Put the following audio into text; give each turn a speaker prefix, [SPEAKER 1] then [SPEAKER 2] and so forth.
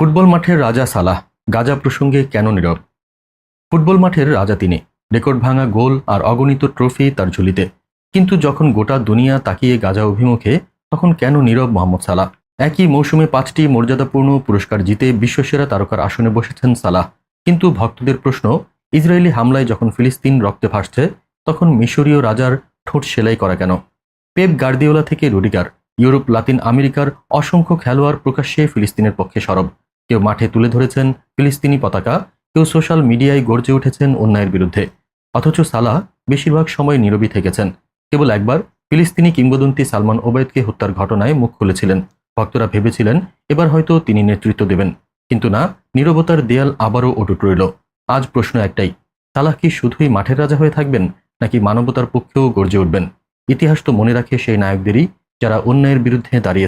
[SPEAKER 1] Football মাঠের রাজা সালাহ গাজা প্রসঙ্গে কেন নীরব? ফুটবল মাঠের রাজা তিনি। রেকর্ড ভাঙা গোল আর অগণিত ট্রফি তার ঝুলিতে। কিন্তু যখন গোটা দুনিয়া তাকিয়ে গাজা অভিমুখে, তখন কেন নীরব মোহাম্মদ সালাহ? একই মৌসুমে পাঁচটি মর্যাদাপূর্ণ পুরস্কার জিতে বিশ্বসেরা তারকার আসনে বসেছেন সালাহ। কিন্তু ভক্তদের প্রশ্ন, ইসরায়েলি হামলায় যখন ফিলিস্তিন রক্তে ভাসছে, তখন মিশরীয় রাজার ঠোঁট সেলাই করা কেন? পেপ গার্দিওলা থেকে রুডিগার, ইউরোপ, লাতিন আমেরিকার অসংখ্য খেলোয়াড় প্রকাশ্যে ফিলিস্তিনের পক্ষে সরব। কেউ মাঠে তুলে ধরেছেন ফিলিস্তিনি পতাকা, কেউ সোশ্যাল মিডিয়ায় গর্জে উঠেছেন অন্যায়ের বিরুদ্ধে। অথচ সালাহ বেশিরভাগ সময় নীরবই থেকেছেন। কেবল একবার ফিলিস্তিনি কিংবদন্তি সালমান ওবায়দকে হত্যার ঘটনায় মুখ খুলেছিলেন। ভক্তরা ভেবেছিলেন, এবার হয়তো তিনি নেতৃত্ব দেবেন। কিন্তু না, নীরবতার দেয়াল আবারও অটুট রইল। আজ প্রশ্ন একটাই, সালাহ কি শুধুই মাঠের রাজা হয়ে থাকবেন, নাকি মানবতার পক্ষেও গর্জে উঠবেন? ইতিহাস তো মনে রাখে সেই নায়কদেরই, যারা অন্যায়ের বিরুদ্ধে দাঁড়িয়ে